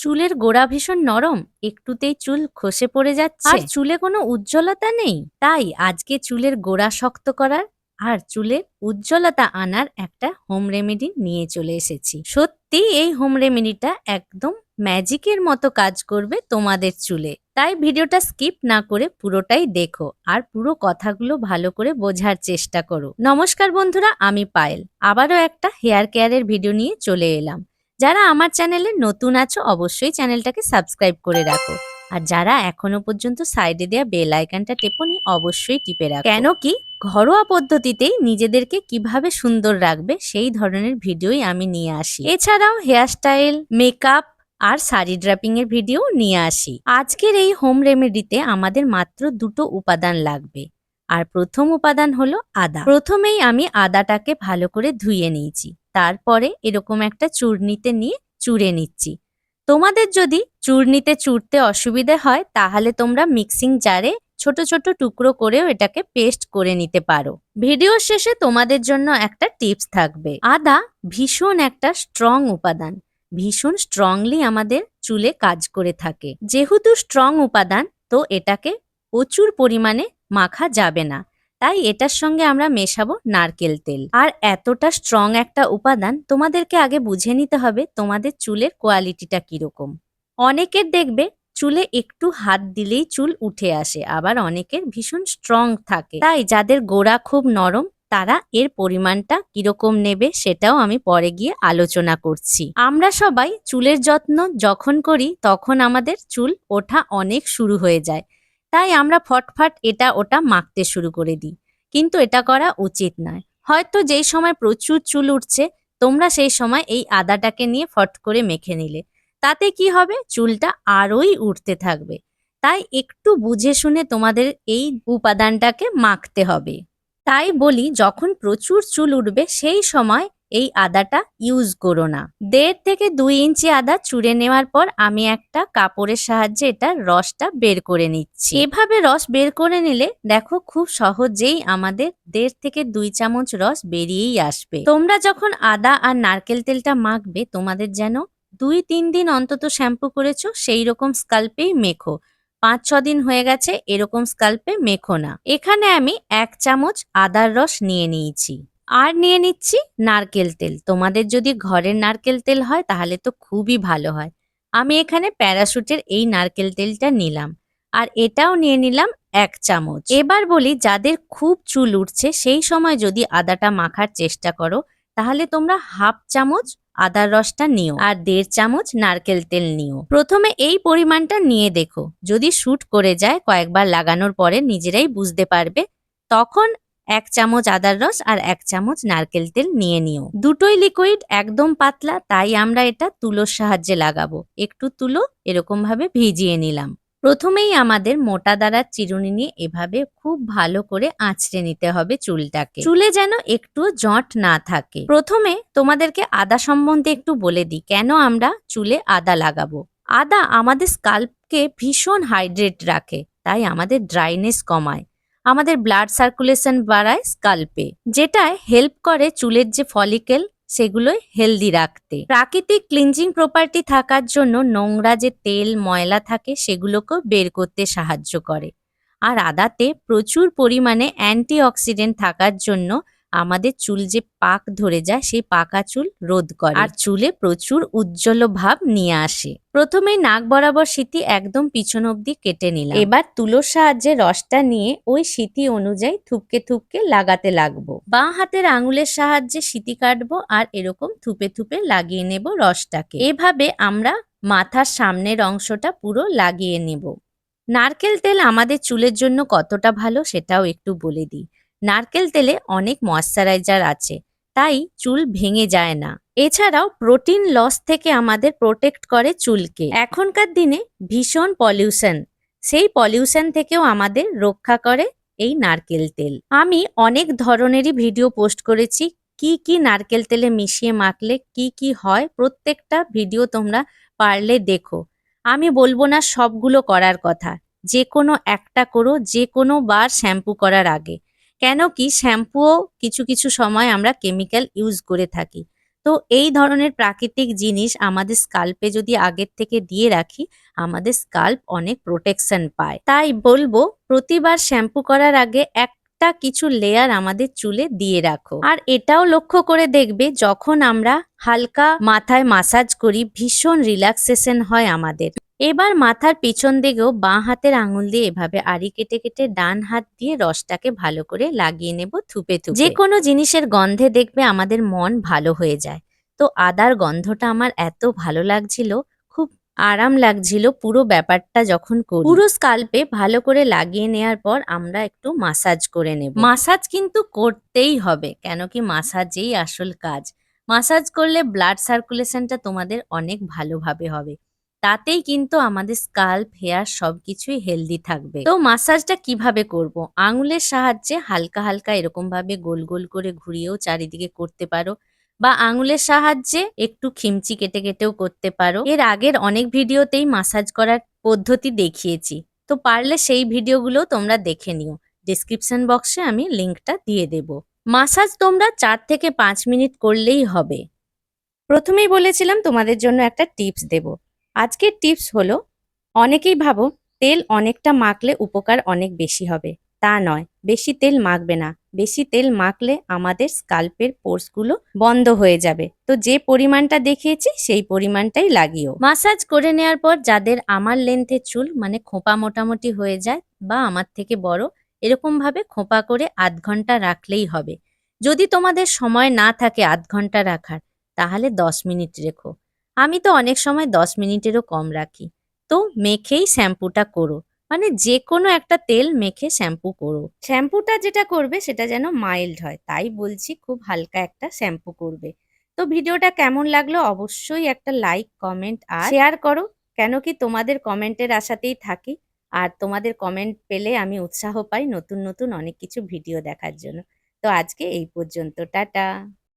চুলের গোড়া ভীষণ নরম, একটুতেই চুল খসে পড়ে যাচ্ছে। আর চুলে কোনো উজ্জ্বলতা নেই। তাই আজকে চুলের গোড়া শক্ত করার আর চুলের উজ্জ্বলতা আনার একটা হোম রেমেডি নিয়ে চলে এসেছি। সত্যি এই হোম রেমেডিটা একদম ম্যাজিকের মতো কাজ করবে তোমাদের চুলে। তাই ভিডিওটা স্কিপ না করে পুরোটাই দেখো আর পুরো কথাগুলো ভালো করে বোঝার চেষ্টা করো। নমস্কার বন্ধুরা, আমি পায়েল। আবারও একটা হেয়ার কেয়ারের ভিডিও নিয়ে চলে এলাম। যারা আমার চ্যানেলে নতুন আছো, অবশ্যই চ্যানেলটাকে সাবস্ক্রাইব করে রাখো। আর যারা এখনও পর্যন্ত সাইডে দেওয়া বেল আইকনটা টেপনি, অবশ্যই টিপে রাখো। কেন কি? ঘরোয়া পদ্ধতিতেই নিজেদেরকে কীভাবে সুন্দর রাখবে, সেই ধরনের ভিডিওই আমি নিয়ে আসি। এছাড়াও হেয়ারস্টাইল, মেকআপ আর শাড়ি ড্রাপিং এর ভিডিও নিয়ে আসি। আজকের এই হোম রেমেডিতে আমাদের মাত্র দুটো উপাদান লাগবে। আর প্রথম উপাদান হলো আদা। প্রথমেই আমি আদাটাকে ভালো করে ধুয়ে নিয়েছি। তারপরে এরকম একটা চূর্নিতে নিয়ে চুড়ে নিচ্ছি। তোমাদের যদি চূর্নিতে চুড়তে অসুবিধে হয়, তাহলে তোমরা মিক্সিং জারে ছোট ছোট টুকরো করেও এটাকে পেস্ট করে নিতে পারো। ভিডিও শেষে তোমাদের জন্য একটা টিপস থাকবে। আদা ভীষণ একটা স্ট্রং উপাদান। ভীষণ স্ট্রংলি আমাদের চুলে কাজ করে থাকে। যেহেতু স্ট্রং উপাদান, তো এটাকে প্রচুর পরিমাণে মাখা যাবে না। তাই এটার সঙ্গে আমরা মেশাবো নারকেল তেল। আর এতটা স্ট্রং একটা উপাদান তোমাদেরকে আগে বুঝে নিতে হবে তোমাদের চুলের কোয়ালিটিটা কীরকম। অনেকের দেখবে চুলে একটু হাত দিলেই চুল উঠে আসে, আবার অনেকের ভীষণ স্ট্রং থাকে। তাই যাদের গোড়া খুব নরম, তারা এর পরিমাণটা কীরকম নেবে সেটাও আমি পরে গিয়ে আলোচনা করছি। আমরা সবাই চুলের যত্ন যখন করি, তখন আমাদের চুল ওঠা অনেক শুরু হয়ে যায়। তাই আমরা ফটফট এটা ওটা মাখতে শুরু করে দিই। কিন্তু এটা করা উচিত নয়। হয়তো যেই সময় প্রচুর চুল উঠছে, তোমরা সেই সময় এই আদাটাকে নিয়ে ফট করে মেখে নিলে। তাতে কি হবে? চুলটা আরোই উঠতে থাকবে। তাই একটু বুঝে শুনে তোমাদের এই উপাদানটাকে মাখতে হবে। তাই বলি, যখন প্রচুর চুল উঠবে, সেই সময় এই আদাটা ইউজ করো না। দেড় থেকে দুই ইঞ্চি আদা চুড়ে নেওয়ার পর আমি একটা কাপড়ের সাহায্যে এটার রসটা বের করে নিচ্ছি। এভাবে রস বের করে নিলে দেখো খুব সহজেই আমাদের দেড় থেকে দুই চামচ রস বেরিয়েই আসবে। তোমরা যখন আদা আর নারকেল তেলটা মাখবে, তোমাদের যেন দুই তিন দিন অন্তত শ্যাম্পু করেছ সেই রকম স্কাল্পেই মেখো। পাঁচ, ছ দিন হয়ে গেছে, এরকম স্কাল্পে মেখো না। এখানে আমি এক চামচ আদার রস নিয়ে নিয়েছি। আর নিয়ে নিচ্ছি নারকেল তেল। তোমাদের যদি ঘরের নারকেল তেল হয়, তাহলে তো খুবই ভালো হয়। আমি এখানে প্যারাশুটের এই নারকেল তেলটা নিলাম। আর এটাও নিয়ে নিলাম এক চামচ। এবার বলি, যাদের খুব চুল উঠছে, সেই সময় যদি আদাটা মাখার চেষ্টা করো, তাহলে তোমরা হাফ চামচ আদার রসটা নিও আর দেড় চামচ নারকেল তেল নিও। প্রথমে এই পরিমাণটা নিয়ে দেখো। যদি শুট করে যায় কয়েকবার লাগানোর পরে নিজেরাই বুঝতে পারবে, তখন এক চামচ আদার রস আর এক চামচ নারকেল তেল নিয়ে নিও। দুটোই লিকুইড একদম পাতলা, তাই আমরা এটা তুলোর সাহায্যে লাগাবো। একটু তুলো এরকম ভাবে ভিজিয়ে নিলাম। প্রথমেই আমাদের মোটা দাঁড়ার চিরুনি নিয়ে এভাবে খুব ভালো করে আঁচড়ে নিতে হবে চুলটাকে। চুলে যেন একটু জট না থাকে। প্রথমে তোমাদেরকে আদা সম্বন্ধে একটু বলে দিই, কেন আমরা চুলে আদা লাগাবো? আদা আমাদের স্কাল্পকে ভীষণ হাইড্রেট রাখে, তাই আমাদের ড্রাইনেস কমায়। আমাদের ব্লাড সার্কুলেশন বাড়ায় স্কাল্পে যেটায় হেল্প করে চুলের যে ফলিকেল সেগুলোই হেলদি রাখতে। প্রাকৃতিক ক্লিনজিং প্রপার্টি থাকার জন্য নোংরা যে তেল, ময়লা থাকে সেগুলোকেও বের করতে সাহায্য করে। আর আদাতে প্রচুর পরিমাণে অ্যান্টিঅক্সিডেন্ট থাকার জন্য আমাদের চুল যে পাক ধরে যায়, সেই পাকা চুল রোধ করে। আর চুলে প্রচুর উজ্জ্বল ভাব নিয়ে আসে। প্রথমে নাক বরাবর সিতি একদম পিছন অব্দি কেটে নিলাম। এবার তুলোর সাহায্যে রসটা নিয়ে ওই সিতি অনুযায়ী থুপকে থুপকে লাগাতে লাগবো। বাঁ হাতের আঙুলের সাহায্যে সিতি কাটবো আর এরকম থুপে থুপে লাগিয়ে নেব রসটাকে। এভাবে আমরা মাথার সামনের অংশটা পুরো লাগিয়ে নেব। নারকেল তেল আমাদের চুলের জন্য কতটা ভালো সেটাও একটু বলে দিই। নারকেল তেলে অনেক ময়শ্চারাইজার আছে, তাই চুল ভেঙে যায় না। এছাড়াও প্রোটিন লস থেকে আমাদের প্রোটেক্ট করে চুলকে। এখনকার দিনে ভীষণ পলিউশন সেই পলিউশন থেকেও আমাদের রক্ষা করে এই নারকেল তেল। আমি অনেক ধরনেরই ভিডিও পোস্ট করেছি, কি কি নারকেল তেলে মিশিয়ে মাখলে কি কি হয়, প্রত্যেকটা ভিডিও তোমরা পারলে দেখো। আমি বলব না সবগুলো করার কথা যে কোনো একটা করো যে কোনো বার শ্যাম্পু করার আগে। কেন কি শ্যাম্পুও কিছু কিছু সময় আমরা কেমিক্যাল ইউজ করে থাকি। তো এই ধরনের প্রাকৃতিক জিনিস আমাদের স্কাল্পে যদি আগের থেকে দিয়ে রাখি, আমাদের স্কাল্প অনেক প্রোটেকশন পায়। তাই বলব, প্রতিবার শ্যাম্পু করার আগে একটা কিছু লেয়ার আমাদের চুলে দিয়ে রাখো। আর এটাও লক্ষ্য করে দেখবে, যখন আমরা হালকা মাথায় মাসাজ করি, ভীষণ রিল্যাক্সেশন হয় আমাদের। এবার মাথার পিছন দিকেও বাঁ হাতের আঙুল দিয়ে এভাবে আড়ি কেটে কেটে ডান হাত দিয়ে রসটাকে ভালো করে লাগিয়ে নেব থুপে থুপে। যে কোনো জিনিসের গন্ধে দেখবে আমাদের মন ভালো হয়ে যায়। তো আদার গন্ধটা আমার এত ভালো লাগছিল খুব আরাম লাগছিল পুরো ব্যাপারটা যখন করি। পুরো স্কাল্পে ভালো করে লাগিয়ে নেওয়ার পর আমরা একটু মাসাজ করে নেব। মাসাজ কিন্তু করতেই হবে কেন কি মাসাজেই আসল কাজ। মাসাজ করলে ব্লাড সার্কুলেশনটা তোমাদের অনেক ভালোভাবে হবে। তাতেই কিন্তু আমাদের স্কাল্প হেয়ার সবকিছুই হেলদি থাকবে। তো মাসাজটা কীভাবে করব? আঙুলের সাহায্যে হালকা হালকা এরকম ভাবে গোল গোল করে ঘুরিয়েও চারিদিকে করতে পারো বা আঙুলের সাহায্যে একটু খিমচি কেটে কেটেও করতে পারো। এর আগের অনেক ভিডিওতেই মাসাজ করার পদ্ধতি দেখিয়েছি। তো পারলে সেই ভিডিওগুলো তোমরা দেখে নিও। ডিসক্রিপশন বক্সে আমি লিঙ্কটা দিয়ে দেব। মাসাজ তোমরা চার থেকে পাঁচ মিনিট করলেই হবে। প্রথমেই বলেছিলাম তোমাদের জন্য একটা টিপস দেব। আজকের টিপস হলো, অনেকেই ভাবো তেল অনেকটা মাখলে উপকার অনেক বেশি হবে। তা নয়, বেশি তেল মাখবে না। বেশি তেল মাখলে আমাদের স্কাল্পের পোর্সগুলো বন্ধ হয়ে যাবে। তো যে পরিমাণটা দেখিয়েছি, সেই পরিমাণটাই লাগিও। মাসাজ করে নেওয়ার পর যাদের আমার লেন্থের চুল মানে খোঁপা মোটামুটি হয়ে যায় বা আমার থেকে বড় এরকম ভাবে খোঁপা করে আধ ঘণ্টা রাখলেই হবে। যদি তোমাদের সময় না থাকে আধ ঘণ্টা রাখার, তাহলে দশ মিনিট রেখো। আমি তো অনেক সময় দশ মিনিটেরও কম রাখি। তো মেখেই শ্যাম্পুটা করো। মানে যে কোনো একটা তেল মেখে শ্যাম্পু করো। শ্যাম্পুটা যেটা করবে সেটা যেন মাইল্ড হয়, তাই বলছি খুব হালকা একটা শ্যাম্পু করবে। তো ভিডিওটা কেমন লাগল অবশ্যই একটা লাইক, কমেন্ট আর শেয়ার করো, কেন কি তোমাদের কমেন্টের আশাতেই থাকি। আর তোমাদের কমেন্ট পেলে আমি উৎসাহ পাই নতুন নতুন অনেক কিছু ভিডিও দেখার জন্য। তো আজকে এই পর্যন্ত, টাটা।